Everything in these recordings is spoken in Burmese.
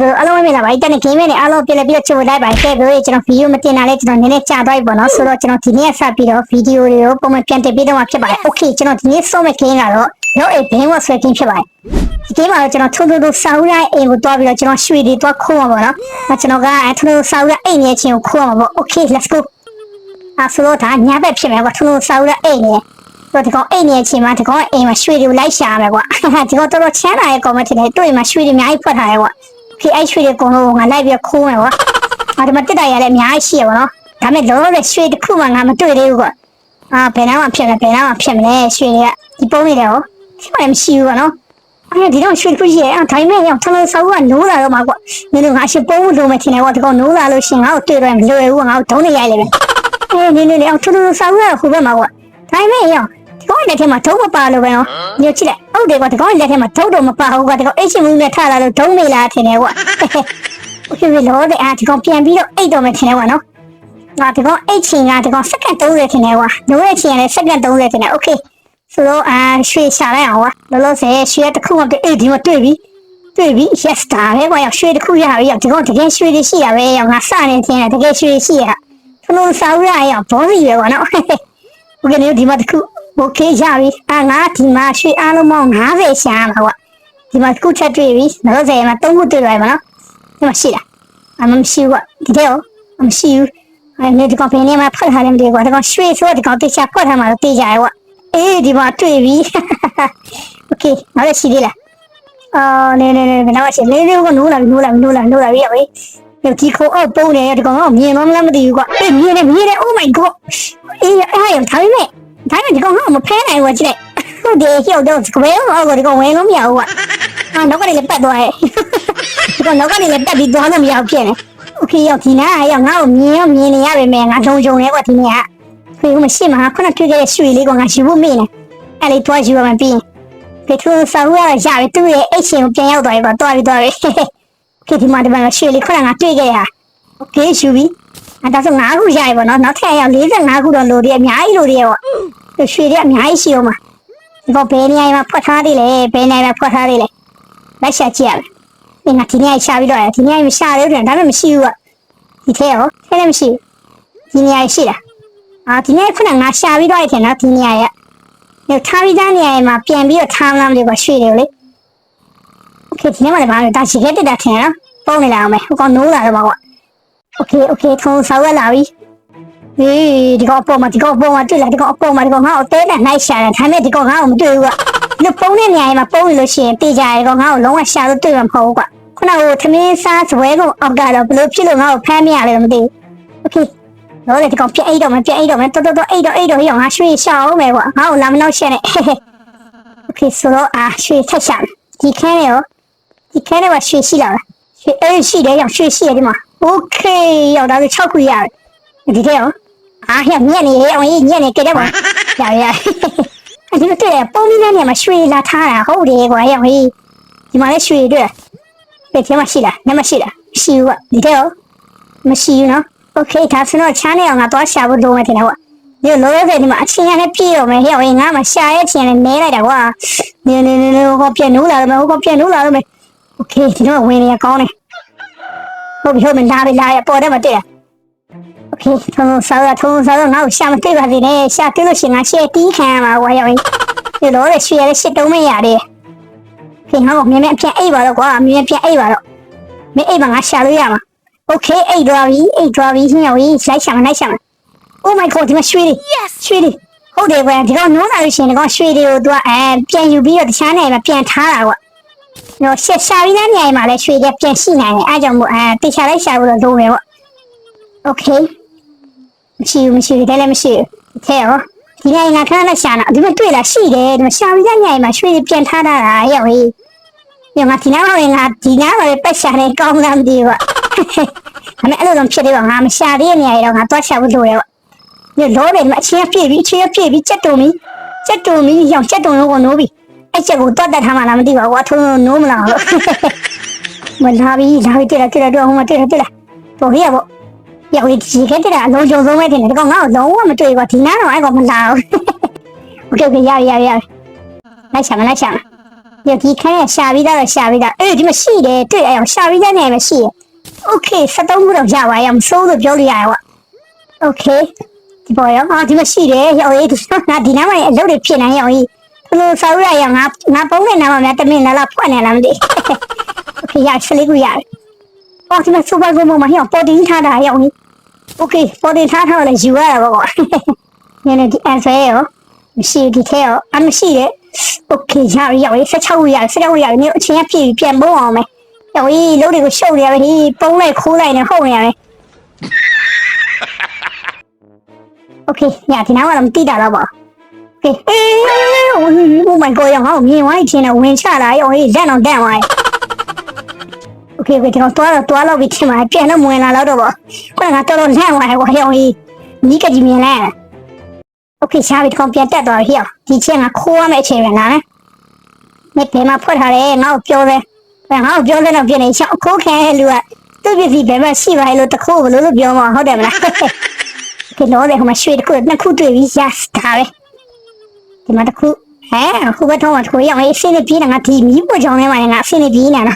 ဘယ်အားလုံးမင်္ဂလာပါဒီတနေ့ game နဲ့အားလုံးပြန်လည်ပြီးတော့ကြိုလိုက်ပါခဲ့ပြီးကျွန်တော်ဗီဒီယိုမတင်တာလဲကျွန်တော်နည်းနည်းကြာသွားပြီပေါ့နော်ဆိုတော့ကျွန်တော်ဒီနေ့ဆက်ပြီးတော့ဗီဒီယိုတွေကိုပုံမှန်ပြန်တင်ပေးတော့မှာဖြစ်ပါတယ် okay ကျွန်တော်ဒီနေ့ဆုံးမဲ့ game ကတော့ no a game was working ဖြစ်ပါတယ်ဒီ game မှာကျွန်တော်ထိုးထိုးထိုးစာအုပ်ရိုက်အိမ်ကိုတွားပြီးတော့ကျွန်တော်ရွှေတွေတွားခိုးမှာပေါ့နော်အဲကျွန်တော်ကအဲထိုးထိုးစာအုပ်ရိုက်အိမ်ရဲ့ချင်းကိုခိုးမှာပေါ့ okay let's go အဲဆိုတော့ဒါညဘက်ဖြစ်မယ်ကွာထိုးထိုးစာအုပ်ရိုက်အိမ်ရဲ့တော့ဒီကောင်အိမ်နေချင်းမှာဒီကောင်အိမ်မှာရွှေတွေကိုလိုက်ရှာရမယ်ကွာဒီကောင်တော်တော်ချမ်းသာရဲ့ကောင်မထင်တယ်တွေ့မှာရွှေတွေအများကြီးဖွက်ထားရဲကွာ ဖေးအဲ့ရွှေတွေအကုန်လုံးငါလိုက်ပြီးခိုးမယ်ကွာ။အာဒီမှာတက်တာရလည်းအများကြီးရှိရပါတော့။ဒါပေမဲ့လောလောဆယ်ရွှေတစ်ခုမှငါမတွေ့သေးဘူးကွာ။အာဘယ်နှမ်းမှဖြစ်မလဲဘယ်နှမ်းမှဖြစ်မလဲရွှေတွေကဒီပုံးနေတယ်ဟော။ဖြစ်မှလည်းမရှိဘူးကွာနော်။အဲ့ဒီတော့ရွှေတစ်ခုရှိရဲ့အာဒါပေမဲ့ရောက်ထလို့ဆောက်ကနိုးလာတော့မှာကွာ။မင်းတို့ငါရှိပုံးလို့မထင်နဲ့ကွာဒီကောင်နိုးလာလို့ရှင်ငါ့ကိုတွေ့တော့မလွယ်ဘူးငါ့ကိုဒုံးနေရိုက်လေပဲ။အေးနေနေနေအောင်ထလို့ဆောက်ကဟိုဘက်မှာကွာ။ဒါပေမဲ့ရောက်ဒီ ကောင်လက်ထဲမှာဒုံးမပါလို့ပဲနော်။ညချစ်လိုက်ဟုတ်တယ်ကွာဒီကောင်လက်ထဲမှာဒုံးတော့မပါဘူးကွာဒီကောင်အိတ်ချင်မှုနဲ့ထလာလို့ဒုံးနေလားထင်တယ်ကွာ။ โอเคလောတဲ့အာဒီကောင်ပြန်ပြီးတော့အိတ်တော့မယ်ထင်တယ်ကွာနော်ငါဒီကောင်အိတ်ချင်ကဒီကောင်စက္ကန့်30ထင်တယ်ကွာနိုးရဲ့ချင်ကလည်းစက္ကန့်30ထင်တယ်โอเคဆိုတော့အာရွှေရှာလိုက်အောင်ကွာလောလောဆယ်ရွှေတစ်ခုမှအိတ်ဒီမှာတွေ့ပြီတွေ့ပြီ yes ဒါပဲကွာရောက်ရွှေတစ်ခုရပြီရောက်ဒီကောင်တကယ်ရွှေတွေရှိရပဲရောက်ငါစနေထင်တယ်တကယ်ရွှေရှိရဖလို့စာရရရောက်ဘောစီပဲကွာနော်โอเคနေဒီမှာတစ်ခု โอเคရပြီအာငါဒီမှာရွှေအားလုံးပေါင်း90ရှာမှာကွာဒီမှာတစ်ခုချက်တွေ့ပြီလောလောဆယ်မှာ3ခုတွေ့ရတယ်မနော် ဒီမှာရှိလားအမမရှိဘူးကဒီတဲ့ရောမရှိဘူးအဲ့ဒီဒီကောင်ဖင်းနေမှာဖတ်ထားတယ်မသိဘူးကွာဒီကောင်ရွှေဆိုဒီကောင်တေချာဖတ်ထားမှာတော့တေချာရွာအေးဒီမှာတွေ့ပြီโอเคနောက်လည်းရှိသေးလားအော်နေနေနေနောက်ရှိလေးလေးကနိုးလာနိုးလာနိုးလာနိုးလာပြီပဲဒီခေါအော်ပုံနေဒီကောင်ကမြင်မလားမသိဘူးကွာအေးမြင်နေမြင်နေ oh my god အေးအဲ့ရထားပြီမဲ့ ဒါနဲ့ဒီကောင်ကမဖဲနိုင်ဘူးကြည့်လိုက်ဟုတ်တယ်ဟိုတော့စကွဲအော်ဒီကောင်ဝင်လို့မရဘူးကွာအာတော့ကလည်းပတ်သွားရဲ့ ဒီတော့နောက်ကနေလည်းတက်ပြီးသွားလို့မရဘူးဖြစ်နေโอเคရောက်ဒီနားရောက်ငါ့ကိုမြင်ရောမြင်နေရပါမယ်ငါလုံုံနေကွာဒီနေ့ကဖေကမရှိမှာခုနတွေ့ခဲ့တဲ့ရွှေလေးကငါယူဖို့မေ့နေအဲ့လေတွားယူရမှပြီးရင်ဖေထူဆောက်ရရပြီသူ့ရဲ့အိတ်ရှင်ကိုပြန်ရောက်သွားပြီပေါ့တွားပြီးတွားပြီခေဒီမှာဒီမှာရွှေလေးခုနကငါတွေ့ခဲ့ရโอเคယူပြီ အဲ့ဒါဆို၅ခုရပြီပေါ့နော်နောက်ထပ်ရောက်45ခုတော့လိုသေးအများကြီးလိုသေးရဲ့ပေါ့ရွှေတွေအများကြီးရှိအောင်ပါဒီတော့ဘယ်နေရာမှာဖွက်ထားသေးလဲဘယ်နေရာမှာဖွက်ထားသေးလဲလိုက်ရှာကြည့်ရမယ် ငါဒီနေ့ရှာပြီးတော့ဒီနေ့မရှာသေးဘူးဒါပေမဲ့မရှိဘူးကဒီထဲရောထဲလည်းမရှိဘူးဒီနေ့ရှိတာအာဒီနေ့ခုနငါရှာပြီးတော့ရခင်နော်ဒီနေ့ရညထားပြီးသားနေရာမှာပြန်ပြီးတော့ထားမလားမသိဘူးရွှေတယ်လေโอเคဒီနေ့မှလည်းဘာလဲဒါရှိခဲ့တဲ့တာထင်နော်ပုံနေလာအောင်မယ်ဟိုကောင်နိုးလာတော့ပါကွာ โอเคโอเคထုံးဆောက်ရလာပြီဟေးဒီကောင်အပေါ်မှာဒီကောင်အပေါ်မှာတွေ့လာဒီကောင်အပေါ်မှာဒီကောင်ငါ့ကိုတဲတဲ့နိုင်ရှာတယ်ဒါပေမဲ့ဒီကောင်ငါ့ကိုမတွေ့ဘူးကွာဒီပုံတဲ့နေရာမှာပုံလို့ရှိရင်တေးကြတယ်ကောင်ငါ့ကိုလုံးဝရှာလို့တွေ့မှာမဟုတ်ဘူးကွာ ခုနကထမင်းစားစပွဲကိုအောက်ကတော့ဘလို့ဖြစ်လို့ငါ့ကိုဖမ်းမရလဲမသိဘူးโอเคတော့လေဒီကောင်ပြအိတ်တော့မပြအိတ်တော့မတော်တော်တော်အိတ်တော့အိတ်တော့ဟိအောင်ငါရွှေရှောက်အောင်မယ်ကွာငါ့ကိုလာမနောက်ရှက်နဲ့โอเคဆိုတော့အာရွှေထက်ရှာဒီခန်းရောဒီခန်းထဲမှာရွှေရှိလာလားရွှေ အေးရှိတယ်ရောရွှေရှိတယ်ဒီမှာโอเคရောက်တော့6ခုရတယ်ဒီတဲ့ရောအာဟဲ့ညက်နေလေအောင်ညက်နေကြတယ်ပေါ့ရရအဲ့ဒီတော့ပုံမိတဲ့နေရာမှာရွှေလာထားတာဟုတ်တယ်ကွာရောက်ဟေးဒီမှာလည်းရွှေတွေ့ เป็ดထဲမှာရှိလားနမရှိလားရှိဘူးကဒီတဲ့ရောမရှိဘူးနော်โอเคဒါဆိုတော့ချမ်းနေအောင်ငါသွားရှာဖို့လိုမယ်ထင်တယ်ကွာဒီလိုလိုတဲ့ဒီမှာအချင်းရနဲ့ပြည့်ရောမယ်ဟဲ့ဝင်ငါမှရှာရဲ့ချင်းနဲ့နဲလိုက်တာကွာနေနေနေနေဟောပြက်နိုးလာတော့မယ်ဟောပြက်နိုးလာတော့မယ်โอเคဒီတော့ဝင်နေရကောင်းတယ် ဟုတ်ပြီဟုတ်ပြီလာပြီလာရပေါ်တယ်မတည့်ရโอเคထုံးစားရထုံးစားရငါ့ကိုရှာမတွေ့ပါသေးနဲ့ရှာတွေ့လို့ရှိရင်ငါရှေ့တီးခံရမှာကွာဟဲ့ဝင်ဒီလိုလေရွှေရရှစ်တုံးမရတယ် ခင်ဗျားတို့မြင်မြင်အပြန်အိပ်ပါတော့ကွာမြင်မြင်ပြန်အိပ်ပါတော့မင်းအိပ်ပါငါရှာလို့ရမှာโอเคအိပ်သွားပြီအိပ်သွားပြီညောင်ကြီးလိုက်ရှာမလိုက်ရှာမ Oh my god ဒီမှာရွှေတွေ Yes. ရွှေတွေဟုတ်တယ်ကွာဒီတော့နိုးလာလို့ရှိရင်ဒီကောင်ရွှေတွေကိုသူကအဲပြန်ယူပြီးတော့တခြားနေရာမှာပြန်ထားတာကွာ တော့ရှာရှာပြီးတဲ့နေရာမှာလည်းရွှေတွေပြန်ရှိနိုင်တယ်အဲကြောင့်မို့အဲတေချာလိုက်ရှာဖို့တော့လိုတယ်ပေါ့ Okay မရှိဘူးမရှိဘူးဒါလည်းမရှိဘူးထဲရောဒီနေရာငါခဏနဲ့ရှာတာဒီမှာတွေ့လားရှိတယ်ဒီမှာရှာပြီးတဲ့နေရာမှာရွှေတွေပြန်ထားတာရောက်ဟေးညမဒီနားမှာငါဒီနားမှာပက်ရှာနေကောင်းလားမသိဘူးကွာ။ဒါပေမဲ့အဲ့လိုတော့ဖြစ်သေးပါငါမရှာသေးတဲ့နေရာတွေတော့ငါသွားရှာဖို့လိုတယ်ကွာ။ညလောတယ်ဒီမှာအချင်းပြည့်ပြီအချင်းပြည့်ပြီစက်တုံပြီစက်တုံပြီရောင်စက်တုံရောကိုနိုးပြီ အဲ့ချက်ကိုတော့တက်ထားမှလားမသိပါဘူးကွာထုံးနိုးမလားလို့မလာပြီလာပြီတက်လာတက်လာတော့ဟိုမှာတက်လာတက်လာတော့ဟေ့ရပေါ့ရောက်ဒီခဲတက်တာအလုံးကြုံဆုံးပဲတင်တယ်ဒီကောင်ငါ့ကိုလုံးဝမတွေ့ဘူးကွာဒီနားတော့အဲ့ကောင်မလာဘူးโอเคโอเคရရရရလိုက်ရှာမလိုက်ရှာမ ဒီဒီခန်းရရှာပြီးသားတော့ရှာပြီးသားအေးဒီမှာရှိတယ်တွေ့ရအောင်ရှာပြီးသားနေရာမှာရှိရโอเค73ခုတော့ရပါရအောင်စိုးလို့ပြောလို့ရတယ်ကွာโอเคဒီပေါ်ရောအာဒီမှာရှိတယ်ရောအေးဒီငါဒီနားမှာအလုပ်တွေဖြစ်နေရောအေးဘ လို့ဆောက်ရရငါငါပုံးတဲ့နားမှာများတမင်လာလာဖွက်နေလားမသိโอเคရစလေးခုရတယ်အော်ဒီမှာစူပါဂိုမမှာဟောပေါ်တင်ထားတာရောအေးโอเคပေါ်တင်ထားထားလည်းယူရတာပေါ့ကွာညနေဒီအန်ဆွဲရောမရှိဒီထဲရောအမရှိတဲ့ โอเคရပြီရောက်ရေး16ဝရ16ဝရနေအချင်းကပြည့်ပြန်ပုံးအောင်မယ်ရောက်ရေးလုံးတွေကိုရှုပ်နေရပြီပုံးလိုက်ခိုးလိုက်နေဟုတ်နေရပြီโอเคညဒီနောက်ကတော့မတိတာတော့ပါ โอเคအေး oh my god ရောမြင်ဝိုင်းချင်းနဲ့ဝင်ချလာရောက်ရေးလက်အောင်တန့်သွားโอเคဒီတော့တွားတော့တွားတော့ပြီးချင်းမှာပြန်တော့ဝင်လာတော့တော့ပေါ့ခုနကတော်တော်လန့်သွားတယ်ကွာရောက်ရေးနီးကကြီးမြင်လိုက်โอเคရှားပြီဒီကောင်ပြန်တက်သွားပြီဟေ့ဒီချင်းကခိုးရမယ့်အချိန်ပဲနားမဘယ်မှာဖွက်ထားတယ်ငါ့ကိုပြောတယ်ငါ့ကိုပြောတယ်တော့ပြင်နေချောက်ခိုးခဲလူကသူ့ပစ္စည်းဘယ်မှာရှိပါလဲလို့တခိုးဘလို့လို့ပြောမှာဟုတ်တယ်မလားဒီတော့လေဟိုမှာရွှေတခုနှစ်ခုတွေ့ပြီး yes ဒါပဲ ဒီမှာတခုဟဲဟိုဘက်တော့တခုရောက်ရေးအင်းနေပြေးတာငါဒီမီးပေါ်ကြောင်းထဲမှာငါအင်းနေပြေးနေတာ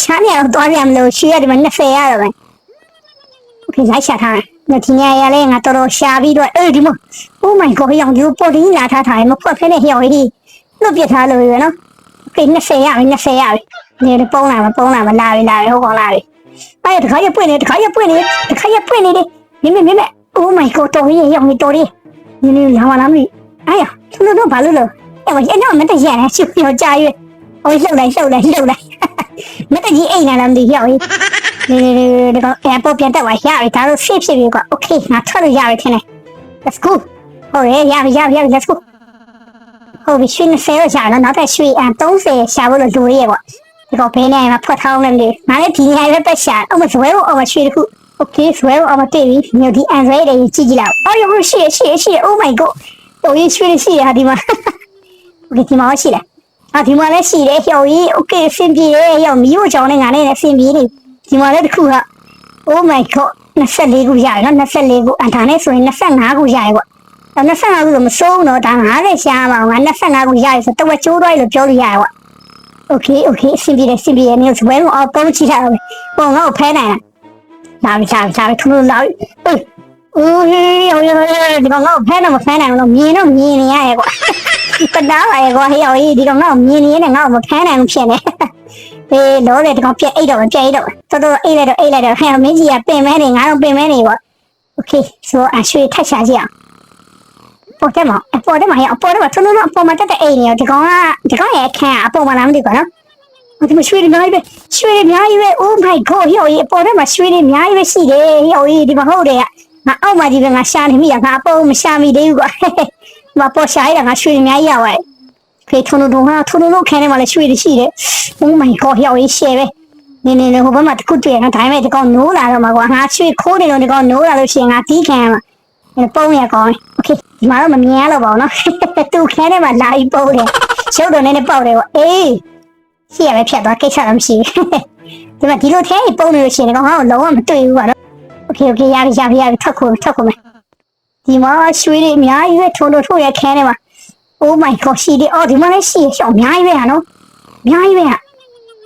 ချမ်းရတော့တွားရမလို့ရွှေရဒီမှာ20ရတော့ပဲโอเคလိုက်ချထားတယ်ဒီညရလဲငါတော်တော်ရှာပြီးတော့အေးဒီမ Oh my god ရောင်ဒီပေါ်တင်းလာထားထားမဖွက်ဖဲနဲ့ဟျော်ကြီးလွတ်ပြထားလို့ရနော်โอเค20ရပြီ20ရပြီနေပုံးလာမပုံးလာမလာပြီလာပြီဟုတ်ကောလာပြီအဲ့တခါရပွင့်နေတခါရပွင့်နေတခါရပွင့်နေတယ်မင်းမင်းမ Oh my god တော်ကြီးရောင်ကြီးတော်ကြီးနင်းနင်းလာမလားမသိ အဲ့ရသူတို့တော့ဘာလို့လဲအဲ့မအဲ့တော့မတည့်ရတယ်ချူပြောကြရွေးဟိုလှုပ်လိုက်လှုပ်လိုက်လှုပ်လိုက်မတည့်ကြီးအိမ်လာလားမသိဟျော်ကြီးနေနေနေဒီကောင်အဲ့ပေါ်ပြန်တက်သွားရပြီဒါတော့ safe ဖြစ်ပြီကွာ Okay ငါထွက်လို့ရပြီထင်တယ် Let's go ဟုတ်ရဲ့ရပြီရပြီရပြီ let's go ဟုတ်ပြီရွှေ20တော့ရှာတော့နောက်ထပ်ရွှေအန်30ရှာဖို့လို့လိုရရဲ့ပေါ့ဒီတော့ဘယ်နေရာမှာဖွက်ထားအောင်လဲမသိငါလည်းဒီနေရာပဲပတ်ရှာအောင်မဇွဲဖို့အောင်မရွှေတခု okay ဇွဲဖို့အောင်မတွေ့ပြီမြို့ဒီအန်ဇွဲတွေကြည့်ကြည့်လောက်အော်ရုပ်ရှိရရှိရ ရှိရ oh my god တော်ကြီးရွှေရှိရဟာဒီမှာ okay ဒီမှာရှိတယ်အာဒီမှာလည်းရှိတယ်ဟျော်ကြီး okay အဆင်ပြေရဲ့ဟျော်မီးကိုကြောင်းနဲ့ငါနဲ့အဆင်ပြေနေဒီမှာလည်းတခုက oh my god 24ခုရတယ်နော်24ခုအန်ဒါနဲ့ဆိုရင်25ခုရတယ်ပေါ့ဒါ25ခုဆိုမစိုးဘူးနော်ဒါ50ရှားပါငါ25ခုရရဆိုတဝက်ကျိုးသွားလို့ပြောလို့ရတယ်ပေါ့ okay okay အဆင်ပြေတယ်အဆင်ပြေတယ်မျိုးစပွဲတော့ပုံချီထားတယ်ပုံငါ့ကိုဖဲနိုင်တာလာပြီလာပြီလာပြီထုံလို့လာပြီအိုး ဟေးဟိုဒီကောင်ငါ့ကိုဖဲတော့မဖဲနိုင်ဘူးလို့မြင်တော့မြင်နေရရဲ့ကွာတနာပါရဲ့ကွာဟေးဟေးဒီကောင်ငါ့ကိုမြင်နေနေငါ့ကိုမဖဲနိုင်ဘူးဖြစ်နေအေးတော့လေဒီကောင်ပြက်အိတ်တော့ပြက်အိတ်တော့တော်တော်အိတ်လိုက်တော့အိတ်လိုက်တော့ဟဲ့မင်းကြီးကပင်မဲနေငါတော့ပင်မဲနေပေါ့ okay ဆိုအရွှေထက်ရှာကြည့်အောင်ပေါ်တယ်မအပေါ်တယ်မရအပေါ်တယ်မသူတို့အပေါ်မှာတက်တဲ့အိမ်နေဒီကောင်ကဒီကောင်ရဲ့အခန်းအပေါ်မှာလားမသိဘူးနော်ဒီမှာရွှေတွေအများကြီးပဲရွှေတွေအများကြီးပဲ oh my god ဟိုအပေါ်တယ်မှာရွှေတွေအများကြီးပဲရှိတယ်ဟိုဒီမှာဟုတ်တယ် ငါအောက်မှာကြီးပဲငါရှာနေမိရငါအပေါ်မရှာမိသေးဘူးကွာမပေါ်ရှာရတာငါရွှေအများကြီးရပါတယ်ဖေထုံထုံဟာထုံထုံခဲနေမှလည်းရွှေတရှိတယ် Oh my god ရောက်ရေးရှယ်ပဲနေနေလေဟိုဘက်မှာတခုတွေ့ရနော်ဒါပေမဲ့ဒီကောင်နိုးလာတော့မှာကွာငါရွှေခိုးနေတော့ဒီကောင်နိုးလာလို့ရှိရင်ငါတီးခံရမှာပုံရကောင် Okay ဒီမှာတော့မမြင်ရတော့ပါဘူးနော်သူခဲနေမှလာပြီးပုံတယ်ရုပ်တော့နည်းနည်းပေါက်တယ်ကွာအေးရှိရပဲဖြတ်သွားကိစ္စတော့မရှိဘူးဒီမှာဒီလိုထဲပုံနေလို့ရှိရင်ကောင်ဟောလုံးဝမတွေ့ဘူးကွာနော် โอเคโอเคရပြီရပြီရပြီထပ်ခုထပ်ခုမယ်ဒီမှာရွှေတွေအများကြီးပဲထုံထုံထိုးရခဲထဲမှာ Oh my god ရှိတယ်အော်ဒီမှာလည်းရှိရရှောင်းအများကြီးပဲဟာနော်အများကြီးပဲဟာ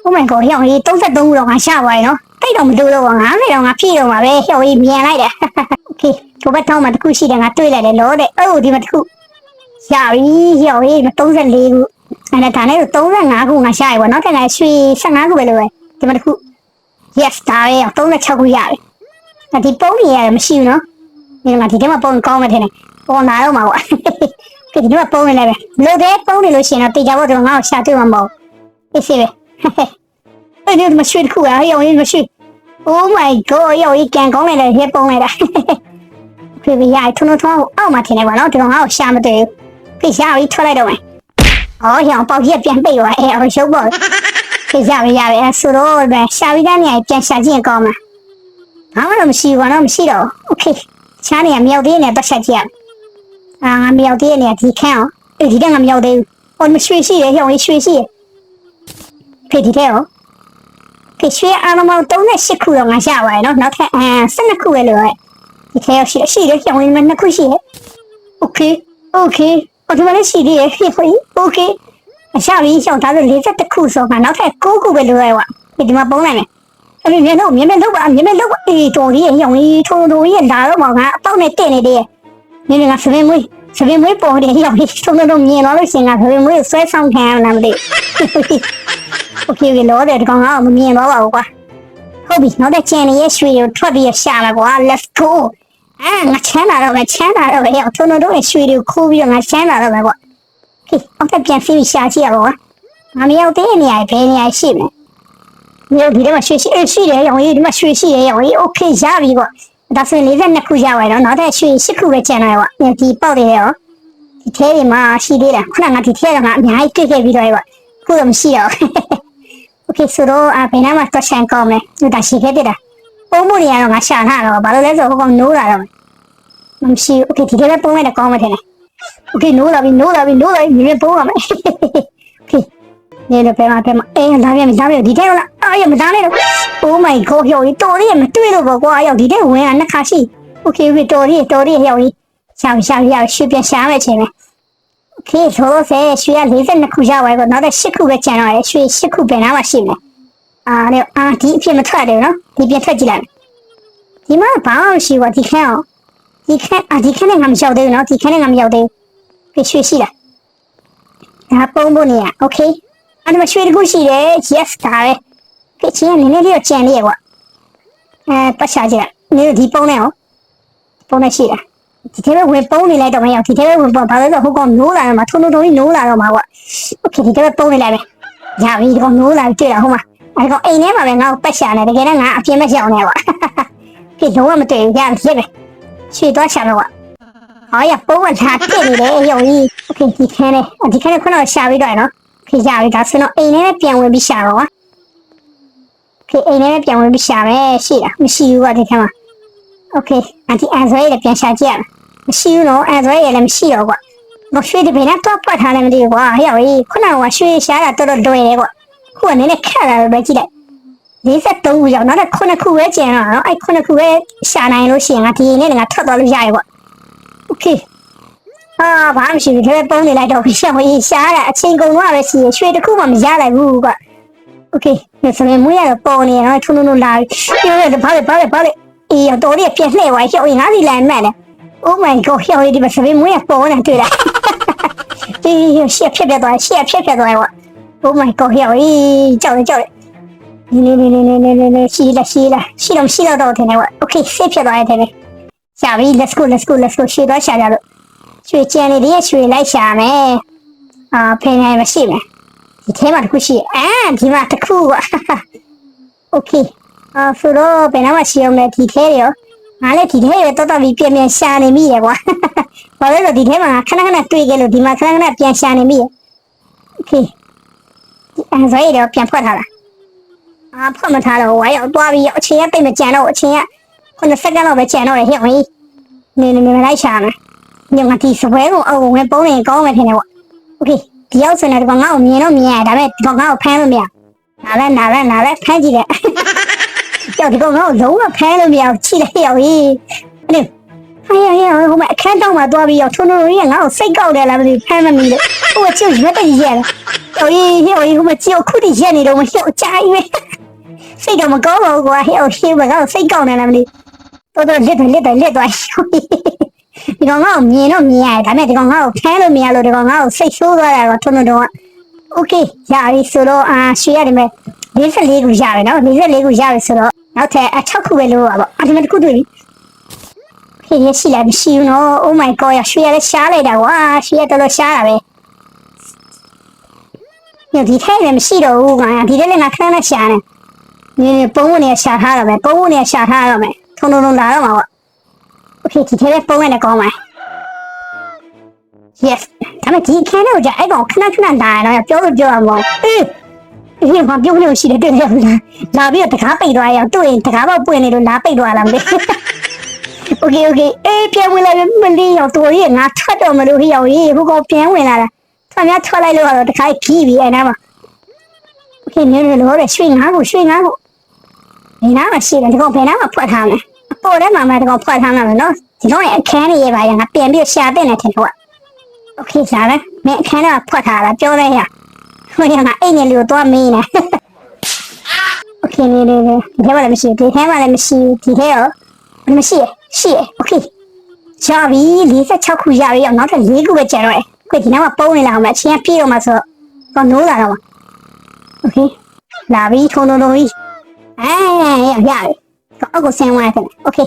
Oh my god ဟောင်းကြီး33ခုတော့ငါရှာပါရနော်တိတ်တော့မတူတော့ပါ90တော့ငါဖြည့်တော့မှာပဲဟောင်းကြီးမြန်လိုက်တယ် Okay ဒီဘက်ထောင်းမှာတစ်ခုရှိတယ်ငါတွေ့လိုက်တယ်လို့တဲ့အိုးဒီမှာတစ်ခုရပြီဟောင်းကြီး34ခုအဲ့ဒါဒါနဲ့35ခုငါရှာရပါတော့တဲ့ငါရွှေ15ခုပဲလို့ပဲဒီမှာတစ်ခု yes ဒါပဲ36ခုရတယ် ဒါဒီပုံးကြီးရတယ်မရှိဘူးနော်ဒီမှာဒီထဲမှာပုံးကောင်းမှထင်တယ်ပေါ်လာတော့မှာပေါ့ဒီဒီမှာပုံးနေလည်းပဲလို့တဲ့ပုံးနေလို့ရှိရင်တော့တေချာဖို့တော့ငါ့ကိုရှာတွေ့မှာမဟုတ်အေးစေပဲအဲ့ဒီမရွှေတခုอ่ะဟေ့အောင်မရွှေ Oh my god ရောကြီးကန်ကောင်းလိုက်တယ်ဟဲ့ပုံးလိုက်တာဖေဖေရထုံထုံထုံအောက်မှာထင်တယ်ကွာနော်ဒီကောင်ငါ့ကိုရှာမတွေ့ဘူးဖေရှာပြီးထွက်လိုက်တော့မယ်အော်ဟေ့အောင်ပေါက်ကြီးပြန်ပိတ်သွားအဲအောင်ရုပ်ပေါ့ဖေရှာပြီးရပြီအဲဆိုတော့ပဲရှာပြီးတဲ့နေရာပြန်ရှာကြည့်ရင်ကောင်းမှာ ဘာမှတော့မရှိဘူးကွာနော်မရှိတော့ Okay ချားနေရမြောက်သေးနေတော့ဆက်ကြည့်ရအာငါမြောက်သေးနေဒီခန့်အောင်အဲ့ဒီကငါမြောက်သေးဘူးဟိုမရွှေရှိရဟေ့အောင်ရွှေရှိရဖေဒီတဲ့ရော ကရွှေအားလုံးပေါင်း38ခုတော့ငါရပါတယ်နော်နောက်ထပ်အဲ12ခုပဲလို့ရတယ်ဒီထဲရှိရှိတယ်ကျောင်းဝင်မှာ2ခုရှိရဲ့โอเคโอเคအော်ဒီမှာလည်းရှိသေးရဲ့ဟေးဟေးโอเค အရှာပြီးရှောင်းဒါဆို40ခုဆိုမှနောက်ထပ်9ခုပဲလိုရဲကွာဒီမှာပုံးလိုက်မယ် အဲ့ဒီမျက်နှာမျက်မျက်လောက်ပါမျက်မျက်လောက်ပါအေးတော်ကြီးရောင်ကြီးထုံထုံကြီးလာတော့မှာကအပေါက်နဲ့တက်နေတယ်နင်းကစပင်းမွေးစပင်းမွေးပေါ်တယ်ရောင်ကြီးထုံထုံမြင်တော့လို့ရှင်ကစပင်းမွေးဆွဲဆောင်ခံရမှာမသိโอเคပြီလောတယ်ဒီကောင်ကမမြင်တော့ပါဘူးကွာဟုတ်ပြီနောက်တဲ့ကျန်ရဲ့ရွှေကိုထွက်ပြီးရှာလာကွာ let's go အာငါချမ်းလာတော့ပဲချမ်းလာတော့ပဲရောထုံထုံတို့ရဲ့ရွှေတွေကိုခိုးပြီးတော့ငါချမ်းလာတော့ပဲကွာ ဟေးအောက်ပြန်စီးပြီးရှာကြည့်ရပါဦး။ငါမရောက်သေးတဲ့နေရာဘယ်နေရာရှိမလဲ။မြို့ ဒီထဲမှာရွှေရှိရှိတယ်ရောင်ကြီးဒီမှာရွှေရှိတယ်ရောင်ကြီး okay ရပြီပေါ့ဒါဆိုရင်52ခုရပါတယ်နော်နောက်ထပ်ရွှေ6ခုပဲကျန်တော့ပေါ့ဒီပေါက်တွေရောဒီထဲတွေမှာရှိသေးတာခုနကဒီထဲကငါအများကြီးတွေ့ခဲ့ပြီးတော့ပေါ့ခုတော့မရှိတော့ okay ဆိုတော့အဘယ်နာမှာ question ကောင်းလဲဒါရှိခဲ့တဲ့တာပုံမှုတွေကတော့ငါရှာထားတော့ဘာလို့လဲဆိုတော့ဟိုကောင်နိုးတာတော့မရှိ okay ဒီထဲပဲပုံလိုက်တာကောင်းမှထင်တယ် okay နိုးလာပြီနိုးလာပြီနိုးလာပြီမြင်မြင်ပုံးရမယ် okay နေလို့ဖဲမှာဖဲမှာအေးဒါပြန်ပြီဒါပြန်ဒီထဲတော့လားအာရမသားနဲ့တော့ Oh my god ဟိုကြီးတော်ရမတွေ့တော့ဘောကွာရောက်ဒီထဲဝင်တာနှစ်ခါရှိ Okay okay တော်ရတော်ရရောက်ကြီးရှောင်းရှောင်းရောက်ရွှေပြန်ရှားမယ်ချင်းပဲ Okay ဆိုတော့ဆယ်ရွှေက42ခုရပါတယ်ကောနောက်တဲ့6ခုပဲကျန်တော့တယ်ရွှေ6ခုပြန်လာမှရှိမယ်အာလေအာဒီအဖြစ်မထွက်တယ်နော်ဒီပြန်ထွက်ကြည့်လိုက်ဒီမှာဘာမှမရှိဘူးဒီခန်းအောင်ဒီခန်းအာဒီခန်းနဲ့ငါမရောက်သေးဘူးနော်ဒီခန်းနဲ့ငါမရောက်သေးဘူးရွှေရှိလားဒါပုံဖို့နေရ Okay အဲ့ဒီမှာရွှေတခုရှိတယ် yes ဒါပဲကချင်းနည်းနည်းလေးတော့ကြံနေရကွာအဲပတ်ချကြည့်နေဒီပုံနဲ့ဟောပုံနဲ့ရှိတာဒီထဲပဲဝင်ပုံနေလိုက်တော့မရဒီထဲပဲဝင်ပုံဘာလို့လဲဆိုဟိုကောင်နိုးလာတော့မှထုံထုံထုံကြီးနိုးလာတော့မှာကွာโอเคဒီထဲပဲပုံနေလိုက်ပဲရပြီဒီကောင်နိုးလာတွေ့တာဟိုမှာအဲ့ကောင်အိမ်ထဲမှာပဲငါ့ကိုပတ်ရှာနေတကယ်တော့ငါအပြင်မရောက်နေကွာဒီလုံးဝမတွေ့ဘူးရပြီရပြီရွှေသွားချတော့ကွာဟောရပုံကလာတက်နေတယ်ရုံကြီးโอเคဒီခန်းနဲ့ဒီခန်းနဲ့ခုနကရှာပြီးတော့နော် ခေကြပြီဒါဆိုတော့အိမ်ထဲပြန်ဝင်ပြီးရှာတော့ကွာခေအိမ်ထဲပြန်ဝင်ပြီးရှာမယ်ရှိတာမရှိဘူးကွာဒီခန်းမှာโอเคအန်တီအန်ဇွဲလည်းပြန်ရှာကြည့်ရမယ်မရှိဘူးနော်အန်ဇွဲလည်းမရှိတော့ကွာမရွှေတပင်နဲ့တော့ပတ်ထားလည်းမသိဘူးကွာဟဲ့ဟေးခုနကရွှေရှာတာတော်တော်လွယ်တယ်ကွာခုကနည်းနည်းခက်လာပဲကြည့်လိုက်53ခုရောက်နောက်တော့9ခုပဲကျန်တော့နော်အဲ့9ခုပဲရှာနိုင်လို့ရှိရင်ငါဒီနေ့ငါထွက်သွားလို့ရရကွာโอเค အာဘာမှမရှိဘူးဒီပုံနေလိုက်တော့ရှောင်းရေးရှားတာအချိန်ကုန်တော့ပဲရှိရရွှေတစ်ခုမှမရလိုက်ဘူးကွာโอเคဒါဆိုရင်မွေးရတော့ပေါ်နေတော့ထုံထုံထုံလာပြောရတယ်ဘာလဲဘာလဲဘာလဲအေးတော်လေးပြက်လှဲ့သွားရှောင်းရေးငါးစီလမ်းမှန်တယ် Oh my god ရှောင်းရေးဒီမှာစပင်းမွေးရပေါ်နေတွေ့လားဒီရှက်ဖြက်ပြက်သွားရှက်ဖြက်ဖြက်သွားကွာ Oh my god ရှောင်းရေးကြောက်တယ်ကြောက်တယ်နေနေနေနေနေနေနေရှိလားရှိလားရှိတော့ရှိတော့တော့ထင်တယ်ကွာ Okay ဆေးဖြက်သွားတယ်ထင်တယ်ရှာပြီ let's go let's go let's go ရှေ့သွားရှာကြလို့ ရွှေကျန်နေတဲ့ရွှေလိုက်ရှာမယ်အာဖိနေမရှိမယ်ဒီထဲမှာတစ်ခုရှိတယ်အာဒီမှာတစ်ခုကွာโอเคအာဆိုတော့ဘယ်နှမရှိအောင်လဲဒီထဲရောငါလည်းဒီထဲရောတော်တော်ပြီးပြန်ပြန်ရှာနေမိရကွာဘာလို့လဲဒီထဲမှာခဏခဏတွေ့ကြလို့ဒီမှာခဏခဏပြန်ရှာနေမိရโอเคဒီအန်ဇိုင်းရောပြန်ဖွက်ထားလားအာဖွက်မထားတော့ဝါရောက်သွားပြီးအချိန်ကတိတ်မကြံတော့အချိန်က9စက္ကန့်လောက်ပဲကြံတော့ရဟဲ့ဝင်နေနေနေလိုက်ရှာမယ် ညငါဒီစပွဲကိုအုံဝင်ပုံးနေကောင်းမယ်ထင်တယ်ပေါ့โอเคဒီရောက်စနေဒီကောင်ငါ့ကိုမြင်တော့မြင်ရဒါပေမဲ့ဒီကောင်ငါ့ကိုဖမ်းလို့မရနာပဲနာပဲနာပဲဖမ်းကြည့်တယ်ကြောက်ဒီကောင်ငါ့ကိုလုံးဝဖမ်းလို့မရဘူးချိလိုက်ရောက်ကြီးအဲ့ဟဲ့ဟဲ့ဟိုမှာအခန်းတောင်းမှာသွားပြီးရောက်ထုံထုံကြီးကငါ့ကိုစိတ်ကောက်တယ်လားမသိဖမ်းမမီလို့ဟိုကချစ်ရွက်တည်းရဲတယ်ဟိုကြီးဟိုကြီးဟိုမှာချစ်ခုတည်းရဲနေတော့မဟိုအကြိုင်ပဲစိတ်တော့မကောင်းပါဘူးကွာဟိုဟိုကငါ့ကိုစိတ်ကောက်နေလားမသိတော်တော်လက်တယ်လက်တယ်လက်သွား ဒီကောင်ငါ့ကိုမြင်တော့မြင်ရတယ်ဒါပေမဲ့ဒီကောင်ငါ့ကိုဖမ်းလို့မရလို့ဒီကောင်ငါ့ကိုစိတ်ဆိုးသွားတာတော့ထွန်းထွန်းတော့ okay ရပြီဆိုတော့အာရှေ့ရတယ်မဲ့54ခုရပြီနော်54ခုရပြီဆိုတော့နောက်ထပ်အ6ခုပဲလို့ပါပေါ့အဒီမဲ့တစ်ခုတွေ့ပြီဖေးရရှိလားမရှိဘူးနော် oh my god ရရှေ့ရလဲရှားလိုက်တာကွာရှေ့ရတော်တော်ရှားတာပဲညဒီထဲလည်းမရှိတော့ဘူးကွာဒီထဲလည်းငါခဏနဲ့ရှားနေနေပုံဝင်နေရှားထားတော့မယ်ပုံဝင်နေရှားထားတော့မယ်ထုံထုံထုံလာတော့မှာပေါ့ โอเคဒီထဲပဲပုံနဲ့ကောင်းပါ Yes ဒါပေမဲ့ဒီအခန်းထဲကိုကြာအဲ့ကောင်ခဏခဏလာရင်တော့ပြောလို့ပြောရမှာအေးဒီမှာပြုံးလို့ရှိတယ်တွေ့ရဘူးလားလာပြီးတော့တကားပိတ်သွားရအောင်တွေ့ရင်တကားပေါက်ပွင့်နေလို့လာပိတ်သွားလားမသိโอเคโอเคအေးပြန်ဝင်လာပြီမလေးရောတော်ကြီးငါထွက်တော့မလို့ဟိရောကြီးဟိုကောင်ပြန်ဝင်လာတာထွက်များထွက်လိုက်လို့တော့တခါဖြီးပြီအဲ့နားမှာโอเคနည်းနည်းလို့ရရွှေငါးကိုရွှေငါးကိုဒီနားမှာရှိတယ်ဒီကောင်ဘယ်နားမှာဖွက်ထားမလဲ ပေါ်ထဲမှာမှတော့ဖွက်ထားမှာပဲနော်ဒီတော့အခန်းလေးရပါရငါပြန်ပြီးရှာတဲ့နေတယ်တော့โอเคရှာတယ်မင်းအခန်းတော့ဖွက်ထားတာပြောတဲ့ရ ဟိုရငါအိမ်ငယ်လေးကိုသွားမင်းနေโอเคနေနေနေဒီထဲမှာလည်းမရှိဘူးဒီထဲမှာလည်းမရှိဘူးဒီထဲရောမရှိရရှိရโอเคရပြီ46ခုရပြီအောင်နောက်ထပ်4ခုပဲကျန်တော့တယ်ခွေဒီနောက်မှာပုံနေလာအောင်မအချင်းကပြေးတော့မှာဆိုတော့နိုးလာတော့မှာโอเคလာပြီထုံထုံထုံကြီးအဲရပြီ အောက်ကိုဆင်းသွားတယ်โอเค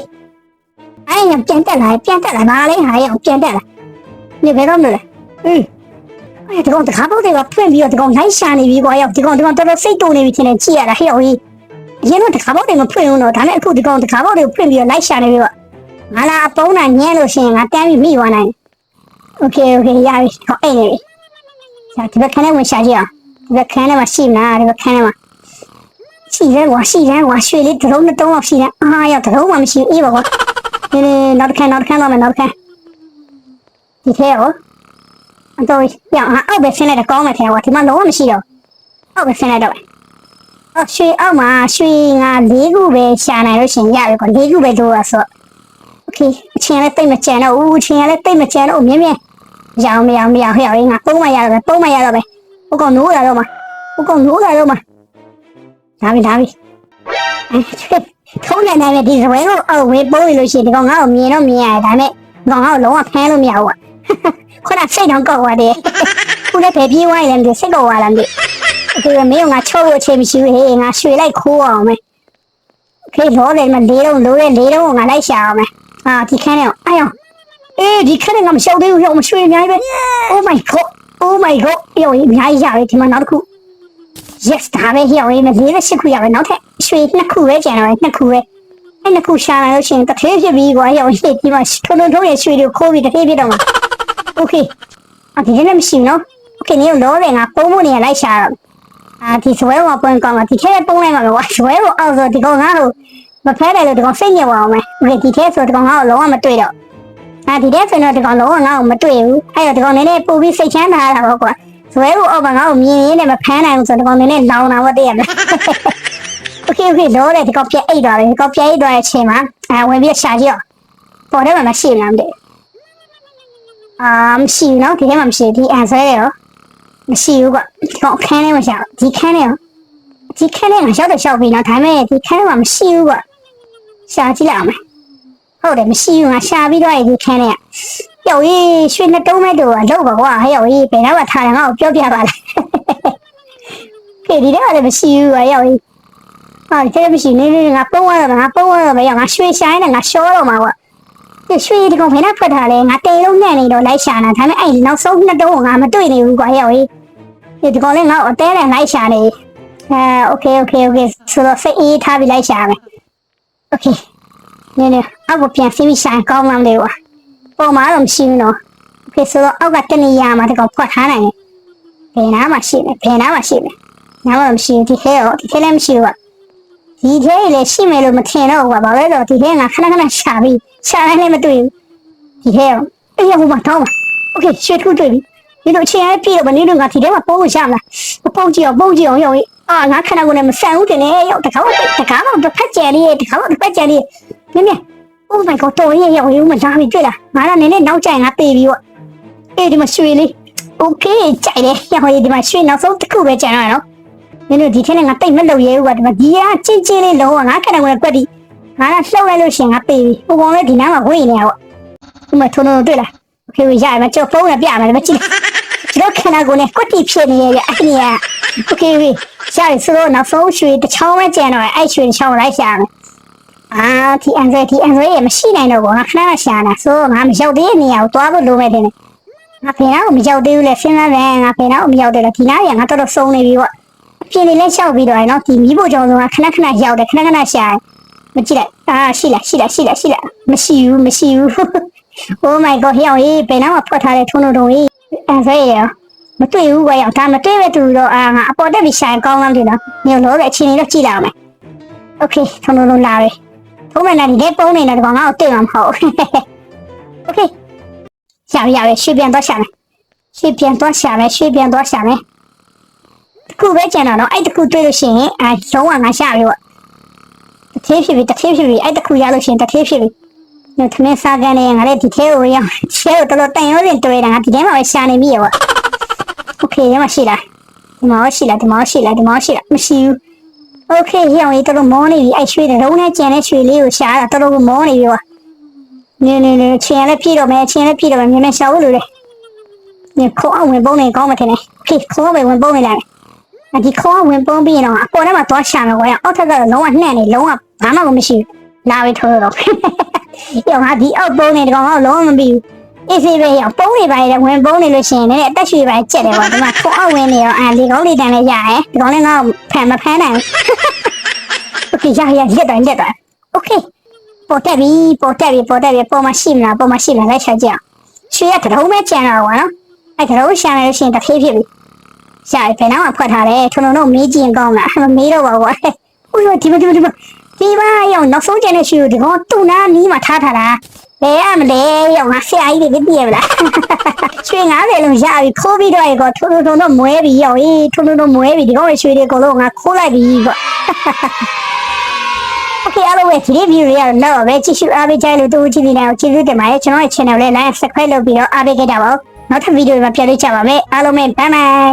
အဲပြန်တက်လာပြန်တက်လာပါလေဟာရအောင်ပြန်တက်လာနေဘယ်တော့မလဲอืมအဲ့ဒီကောင်တခါပေါက်တွေကဖွင့်ပြီးတော့ဒီကောင်လိုက်ရှာနေပြီကွာရောက်ဒီကောင်ဒီကောင်တော်တော်စိတ်တုံနေပြီထင်တယ်ကြည့်ရတာဟဲ့ဟိုကြီးအရင်တော့တခါပေါက်တွေမဖွင့်ဘူးတော့ဒါနဲ့အခုဒီကောင်တခါပေါက်တွေကိုဖွင့်ပြီးတော့လိုက်ရှာနေပြီပေါ့ငါလာအပုံးတာညံ့လို့ရှိရင်ငါတန်းပြီးမိသွားနိုင်โอเคโอเคရပြီဟောအိတ်နေပြီ자ဒီဘက်ခန်းထဲဝင်ရှာကြည့်အောင်ဒီဘက်ခန်းထဲမှာရှိမလားဒီဘက်ခန်းထဲမှာ ရှိရဲကွာရှိရဲကွာရွှေလေးတစ်လုံးတစ်တုံးလောက်ရှိတယ်အာရောက်တစ်လုံးမှမရှိဘူးအေးပါကွာနေနေနောက်တစ်ခန်းနောက်တစ်ခန်းတော့မယ်နောက်တစ်ခန်းဒီထဲရောအတော့ရအောင်အောက်ပဲဆင်းလိုက်တော့ကောင်းမယ်ထဲကွာဒီမှာလုံးဝမရှိတော့အောက်ပဲဆင်းလိုက်တော့အော်ရွှေအောက်မှာရွှေငါ၄ခုပဲရှာနိုင်လို့ရှင်ရပြီကွာ၄ခုပဲတို့ရဆိုโอเคအချင်းလည်းတိတ်မကြံတော့ဦးအချင်းလည်းတိတ်မကြံတော့မြင်းမြင်းရအောင်မရအောင်မရအောင်ဟဲ့အောင်ငါပုံမှန်ရတော့ပဲပုံမှန်ရတော့ပဲဟိုကောင်နိုးလာတော့မှာဟိုကောင်နိုးလာတော့မှာ ဒါပြီဒါပြီအဲထုံးနေနေဒီဇဝဲကိုအော်ဝေးပိုးလို့ရှိရင်ဒီကောင်ငါ့ကိုမြင်တော့မြင်ရတယ်ဒါပေမဲ့ကောင်ငါ့ကိုလုံးဝဖမ်းလို့မရဘူးကွာခုနစိတ်တော့ကောက်သွားတယ်ခုလည်းပဲပြေးသွားရင်လည်းစိတ်ကောက်သွားလားမသိဘူးဒီမင်းကငါချုပ်လို့အချိန်မရှိဘူးဟေးငါရွှေလိုက်ခိုးအောင်မယ်ခေလောတယ်မလေးတော့လိုးတယ်လေးတော့ငါလိုက်ရှာအောင်မယ်အာဒီခန်းနဲ့အာယောအေးဒီခန်းနဲ့ငါမရှောက်သေးဘူးဟိုမရွှေအများကြီးပဲ Oh my god Oh my god ယောအများကြီးရတယ်ဒီမှာနောက်တစ်ခု Yes ဒါပဲဟိယောရေးမ48ခုရတယ်နောက်ထပ်ရွှေနှစ်ခုပဲကျန်တော့တယ်နှစ်ခုပဲအဲ့နှစ်ခုရှာလာလို့ရှိရင်တစ်ထေးဖြစ်ပြီးကွာဟိယောရေးဒီမှာထုံထုံထုံးရဲ့ရွှေတွေကိုခိုးပြီးတစ်ထေးဖြစ်တော့မှာ Okay အဒီလည်းမရှိဘူးနော် Okay နေရောလေငါပုံမှုနေရလိုက်ရှာတော့အာဒီဆွဲဝပွင့်ကောင်းမှာဒီထဲပုံလိုက်မှာပဲကွာဆွဲဝအောက်ဆိုဒီကောင်ငါ့ကိုမဖဲတယ်လို့ဒီကောင်စိတ်ညစ်သွားအောင်မယ် Okay ဒီထဲဆိုဒီကောင်ငါ့ကိုလုံးဝမတွေ့တော့အာဒီတဲ့ဆိုတော့ဒီကောင်လုံးဝငါ့ကိုမတွေ့ဘူးအဲ့တော့ဒီကောင်နည်းနည်းပို့ပြီးစိတ်ချမ်းသာတာပေါ့ကွာ ဇွဲကိုအောက်ကငါ့ကိုမြင်ရင်းနဲ့မဖမ်းနိုင်ဘူးဆိုတော့ဒီကောင်နည်းနည်းလောင်တာပေါ့တည့်ရမလားโอเคโอเคလောတယ်ဒီကောင်ပြက်အိတ်သွားတယ်ဒီကောင်ပြက်အိတ်သွားတဲ့အချိန်မှာအဲဝင်ပြီးရှာကြည့်အောင်ပေါ်ထဲမှာမရှိဘူးလားမသိဘူးအာမရှိဘူးနော်ဒီထဲမှာမရှိဘူးဒီအန်ဆွဲရောမရှိဘူးကွာဒီကောင်ခန်းထဲမှာရှာဒီခန်းထဲရောဒီခန်းထဲမှာရှောက်တယ်ရှောက်ပြီးနော်ဒါပေမဲ့ဒီခန်းထဲမှာမရှိဘူးကွာရှာကြည့်လိုက်အောင်မယ် ဟုတ်တယ်မရှိဘူးငါရှာပြီးတော့ဒီခန်းထဲက ယောက်ကြီးရွှေနှစ်တုံးမဲ့တူအလုပ်ပါကွာဟဲ့ယောက်ကြီးဘယ်တော့မှထားတယ်ငါ့ကိုပြောပြပါလားခေဒီတော့လည်းမရှိဘူးကွာယောက်ကြီးဟာတဲ့မရှိနေနေငါပုံးရတော့ငါပုံးရတော့မယောက်ငါရွှေရှိုင်းနဲ့ငါရှောတော့မှာကွာဒီရွှေဒီကောင်ဖယ်နောက်ထွက်ထားလဲငါတေလုံးညံ့နေတော့လိုက်ရှာတာဒါပေမဲ့အဲ့နောက်ဆုံးနှစ်တုံးကငါမတွေ့နေဘူးကွာယောက်ကြီးဒီကောင်လည်းငါ့ကိုအသေးနဲ့လိုက်ရှာနေအဲ okay okay okay ဆိုတော့စိတ်အေးထားပြီးလိုက်ရှာမယ် okay နည်းနည်းအောက်ကိုပြန်စီးပြီးရှာကောင်းမှန်းလေးကွာ ပုံမှန်တော့မရှိဘူးနော်ဖြစ်ဆိုတော့အောက်ကတနေရာမှာတကောင်ဖွက်ထားနိုင်တယ်ဘယ်နားမှာရှိလဲဘယ်နားမှာရှိလဲနားမှာမရှိဘူးဒီခဲရောဒီခဲလည်းမရှိဘူးကွာဒီခဲလည်းရှိမယ်လို့မထင်တော့ကွာဘာလဲတော့ဒီခဲကခဏခဏရှာပြီးရှာတိုင်းလည်းမတွေ့ဘူးဒီခဲရောအေးဟိုမှာတောင်းပါโอเคရွှေထုတွေ့ပြီဒီလိုအချိန်ရပြည့်တော့မနေတော့ငါဒီထဲမှာပုံကိုရှာမလားပုံကြည့်အောင်ပုံကြည့်အောင်ရောက်အာငါခဏကိုလည်းမဆန်ဘူးတင်နေရောက်တခါတော့တခါတော့တစ်ဖက်ကြံလေးတခါတော့တစ်ဖက်ကြံလေး မြင်မြင် Oh my god တော်ရဲ့ရောက်ရုံးမလာပြီတွေ့လားငါကနည်းနည်းနောက်ကျရင်ငါပေပြီပေါ့အေးဒီမှာရွှေလေး Okay ကြိုက်တယ်ရောက်ရင်ဒီမှာရွှေနောက်ဆုံးတစ်ခုပဲကျန်တော့နော်နင်တို့ဒီထက်နဲ့ငါတိတ်မလုပ်ရဲဘူးကွာဒီမှာဒီကချင်းချင်းလေးလုံးဝငါခဏကကွက်ဒီငါကလှုပ်လိုက်လို့ရှင်ငါပေပြီဟိုကောင်လည်းဒီနားမှာဝေးနေတာပေါ့ဒီမှာထုံထုံတွေ့လား Okay ရရမကြောက်ဖုန်းနဲ့ပြမယ်မကြည့်ကျွန်တော်ခဏကိုလည်းကွက်တီဖြစ်နေရဲ့အဲ့ဒီက Okay ရရဆိုတော့နောက်ဆုံးရွှေတစ်ချောင်းပဲကျန်တော့အဲ့ရွှေတစ်ချောင်းလိုက်ရှာမယ် အာဒီအန်ဇဲဒီအန်ဇဲရမရှိနိုင်တော့ဘူးငါခဏခဏရှာတာဆိုငါမရောက်သေးတဲ့နေရာကိုသွားဖို့လိုမဲ့တယ်ငါဖေနာကိုမရောက်သေးဘူးလေစဉ်းစားတယ်ငါဖေနာကိုမရောက်တယ်လေဒီနားရငါတော်တော်စုံနေပြီပေါ့အပြင်လေးလည်းလျှောက်ပြီးတော့ရနော်ဒီမီးဖို့ကြောင့်ဆိုငါခဏခဏရောက်တယ်ခဏခဏရှာတယ်မကြည့်လိုက်အာရှိလားရှိလားရှိလားရှိလားမရှိဘူးမရှိဘူး Oh my god ဟဲ့အောင်ဘယ်နားမှာဖွက်ထားတဲ့ထုံးထုံကြီးအန်ဇဲရမတွေ့ဘူးကွာရောက်ဒါမတွေ့ပဲတူတော့အာငါအပေါ်တက်ပြီးရှာရင်ကောင်းလားမသိနော်ညလို့တဲ့အချိန်လေးတော့ကြည့်လိုက်အောင်မယ် Okay ထုံထုံလာပြီ ဖုန်းမနဲ့ဒီလေးပုံနေတယ်ကောင်ငါ့ကိုတွေ့မှာမဟုတ်ဘူးโอเคရပြီရပြီရွှေပြန်သွားရှာမယ်ရွှေပြန်သွားရှာမယ်ရွှေပြန်သွားရှာမယ်တခုပဲကျန်တော့နော်အဲ့တခုတွေ့လို့ရှိရင်အဲလုံးဝငါရှာပြီပေါ့တစ်သေးဖြစ်ပြီတစ်သေးဖြစ်ပြီအဲ့တခုရလို့ရှိရင်တစ်သေးဖြစ်ပြီညသမင်းစားကန်နေငါလည်းဒီထဲကိုရောက်ချဲကိုတော်တော်တန်ရုံးစင်တွေ့တာငါဒီထဲမှာပဲရှာနေမိရပေါ့โอเคရမရှိလား ဒီမှာရှိလားဒီမှာရှိလားဒီမှာရှိလားမရှိဘူး โอเคရအောင်ရေးတော့မောနေပြီအဲ့ရွှေတုံးနဲ့ကျန်တဲ့ရွှေလေးကိုရှာတာတော်တော်မောနေပြီကွာနေနေနေချင်းလည်းပြည့်တော့မယ်ချင်းလည်းပြည့်တော့မယ်မြင်မြင်ရှာဖို့လိုတယ်နေခေါင်းဝင်ပုံးနေကောင်းမှထင်တယ်ဖေးခေါင်းပဲဝင်ပုံးနေလိုက်အဒီခေါင်းဝင်ပုံးပြီးရင်တော့အပေါ်ထဲမှာသွားရှာမယ်ကွာအောက်ထက်ကတော့လုံးဝနှံ့နေလုံးဝဘာမှမရှိဘူးလာပြီးထိုးတော့ရောငါဒီအောက်ပုံးနေတော့ငါလုံးဝမပြီးဘူး အေးစေးပဲရပုံးနေပါလေဝင်ပုံးနေလို့ရှိရင်လည်းအသက်ရှူပါကြက်တယ်ပေါ့ဒီမှာခေါအောက်ဝင်နေရောအာဒီကောင်းလေးတန်လည်းရရဲဒီကောင်းလေးငါ့ကိုဖန်မဖမ်းနိုင်ဘူးโอเคရရလက်တယ်လက်တယ်โอเคပေါ်တက်ပြီပေါ်တက်ပြီပေါ်တက်ပြီပေါ်မရှိမလားပေါ်မရှိမလားလိုက်ချက်ကြည့်အောင်ရွှေရတရုံးပဲကြံတော့ကွာနော်အဲတရုံးရှာနေလို့ရှိရင်တစ်ဖေးဖြစ်ပြီရှာဘယ်နောက်မှဖွက်ထားတယ်ထုံထုံတို့မေးကြည့်ရင်ကောင်းလားမမေးတော့ပါဘူးဦးရဒီမဒီမဒီမဒီပါရောနောက်ဆုံးကျန်တဲ့ရွှေကိုဒီကောင်တူနာနီးမှာထားထားတာ လဲရမလဲရောငါဆရာကြီးတွေပြည့်ရမလားရွှေ90လုံးရပြီခိုးပြီးတော့ရေကောထုံထုံထုံတော့မွဲပြီးရောအေးထုံထုံထုံမွဲပြီးဒီကောင်ရွှေတွေအကုန်လုံးငါခိုးလိုက်ပြီပေါ့ Okay အားလုံးပဲဒီ review တွေကတော့တော့ပဲကြည့်ရှုအားပေးကြလို့တူကြည့်နေတယ်ကိုကျေးဇူးတင်ပါတယ်ကျွန်တော်ရဲ့ channel လေး like subscribe လုပ်ပြီးတော့အားပေးကြတာပါနောက်ထပ် video တွေမှာပြန်တွေ့ကြပါမယ်အားလုံးပဲ bye bye